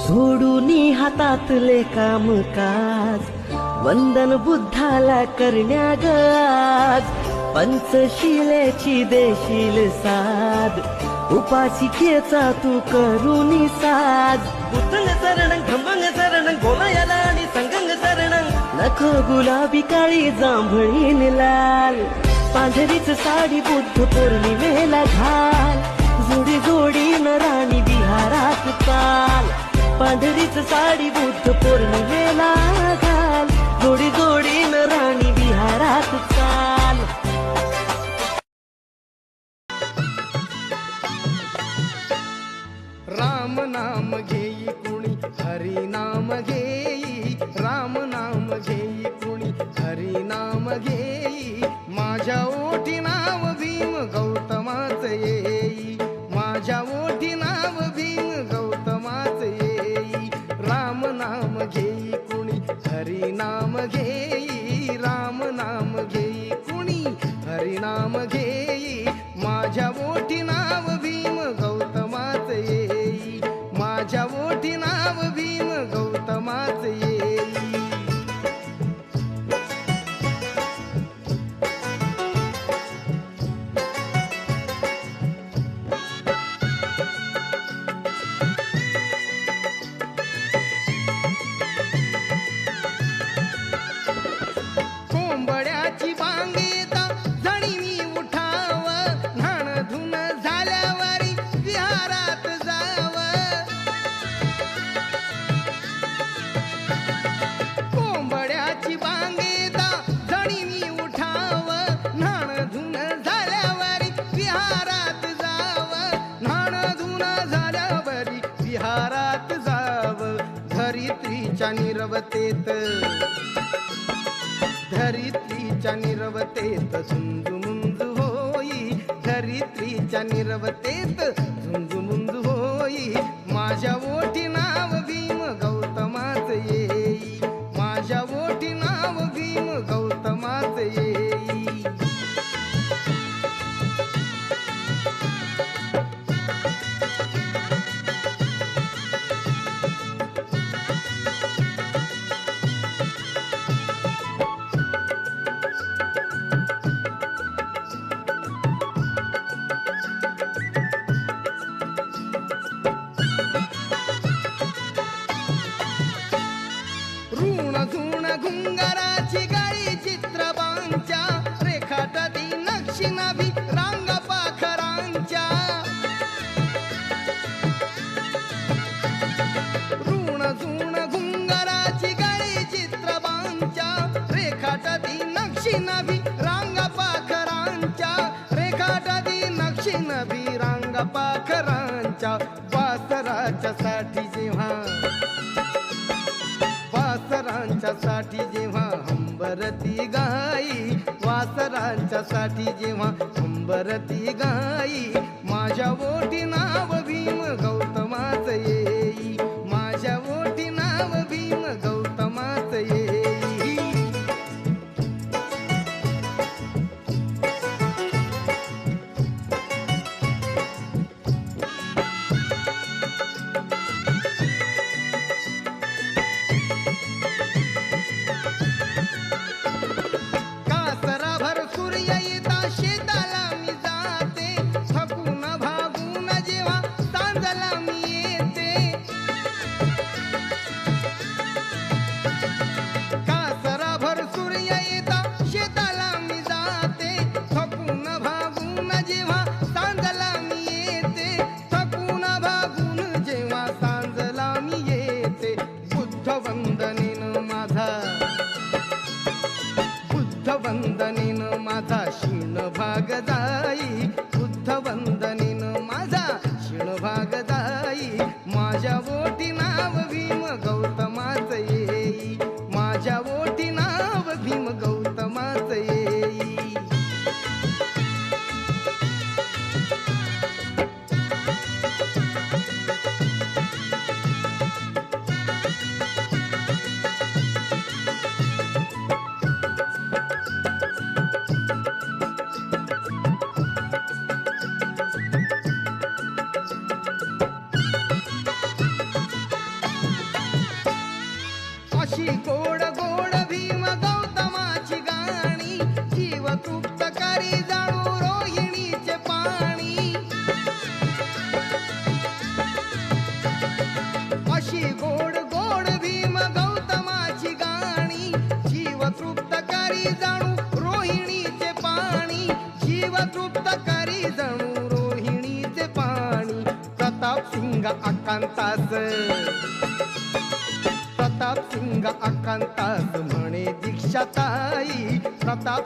सोडून हातातले काम काज वंदन बुद्धाला करण्याग आज. पंचशिलेची देशील साध उपासिकेचा तू करुणी साध. उतंग शरण खंबंग शरण गोमयाला आणि संगंग शरण नख गुलाबी काळी जांभळी लाल. पांढरीच साडी बुद्ध पौर्णिमेला घाल. जोडी जोडी न राणी बिहारात चाल. पांढरीच साडी बुद्ध पौर्णिमेला घाल. जोडी जोडी न राणी विहारात चाल. राम नाम घेई कुणी हरी नाम घेई. राम नाम घेई कुणी हरी नाम घेई. माझ्या ओठी नाव नाम घेई कुणी हरी नाम घेई निरवतेत. धरित्रीच्या निरवतेत झुंजू होई. धरित्रीच्या निरवतेत झुंजू होई. माझ्या ओठी वासराच्या साठी जेव्हा वासरांच्या साठी जेव्हा हंबरती गाई वासरांच्या साठी जेव्हा हंबरती गाई माझ्या ओठी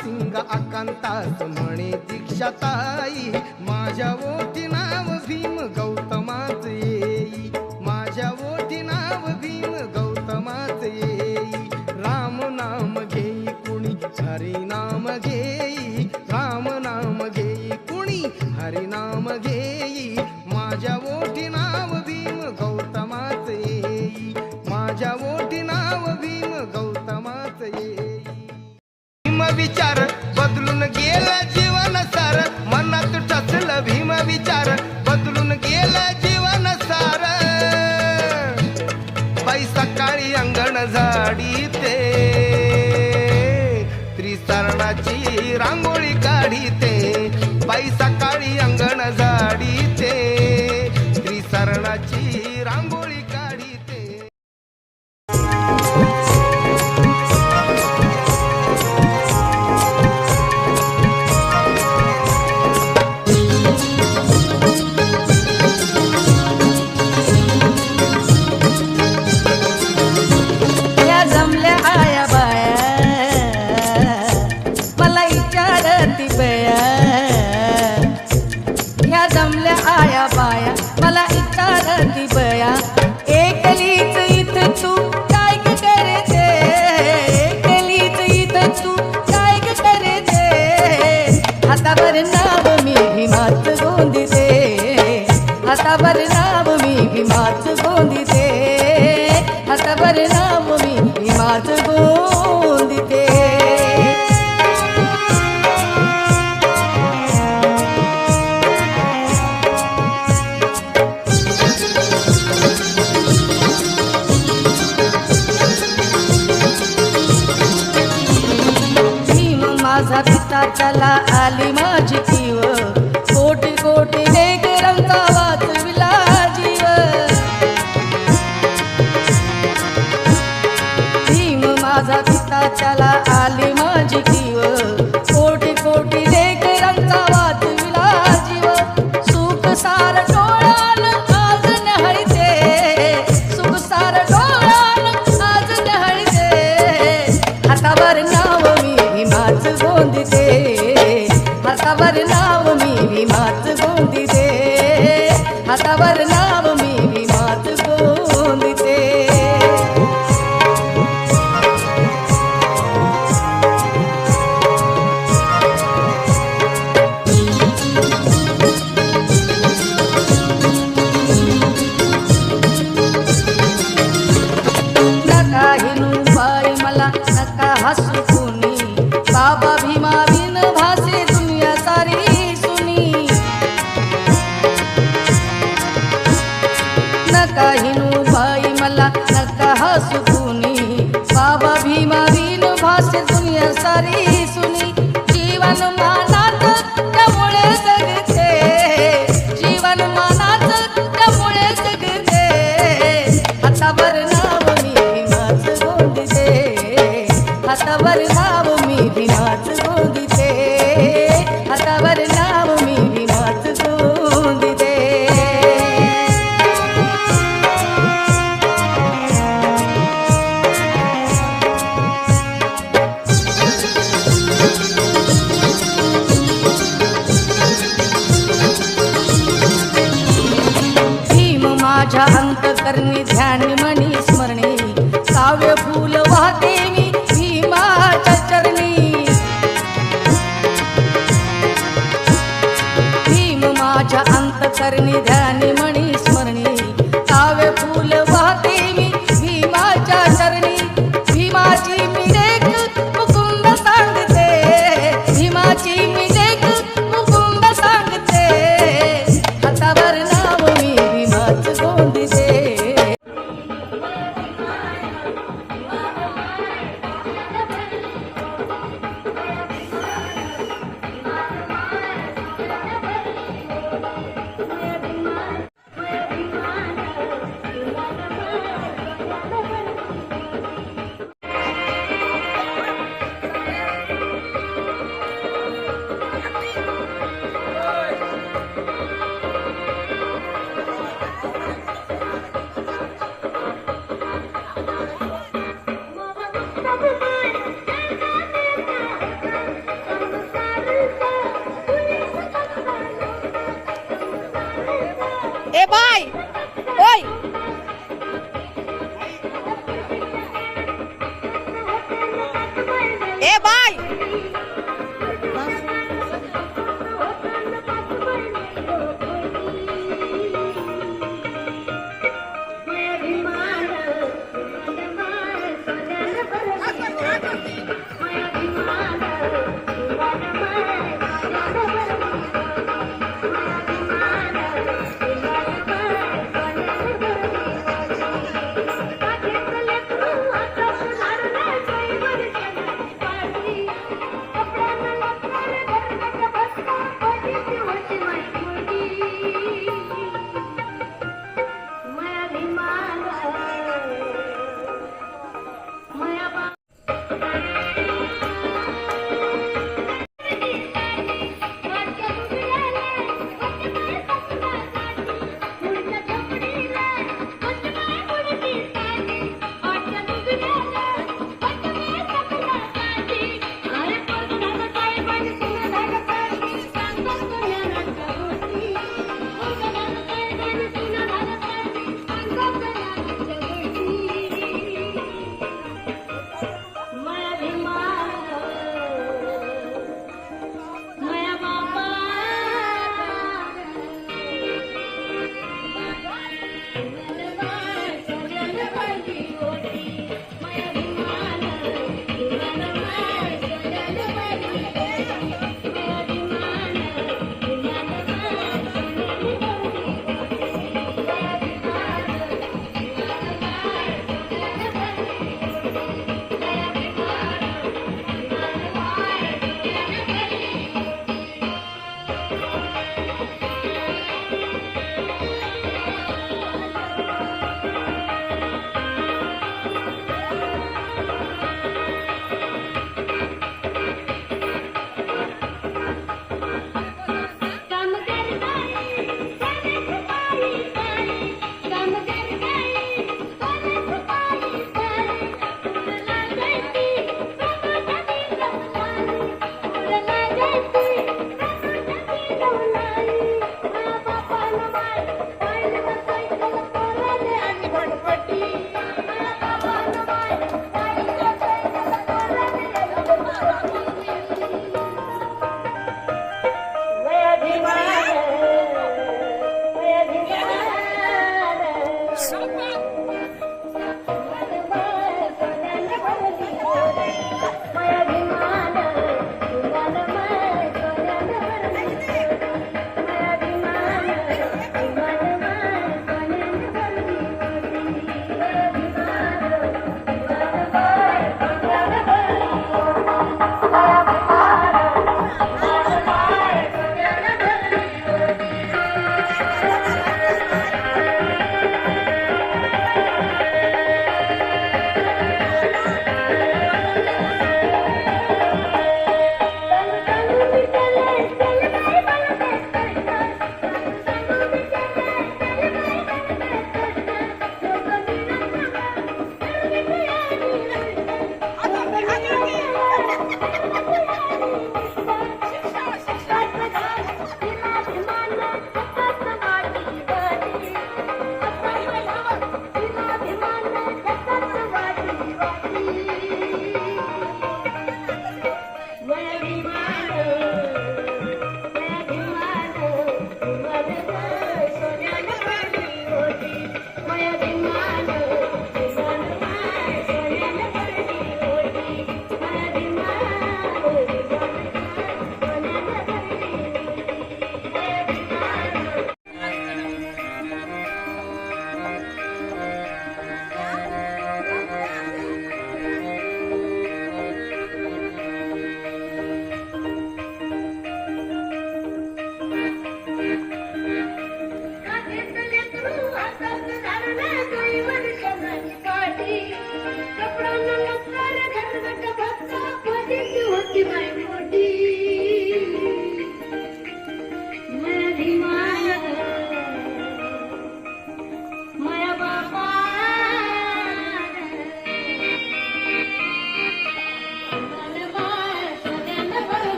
सिंग आकांतास म्हणे दीक्षाताई. माझ्या ओठी नाव भीम गौतम ವಿಚಾರ but enough. மாற்றுவோம் चरणी ध्यानी मणी pai, Oi! E pai.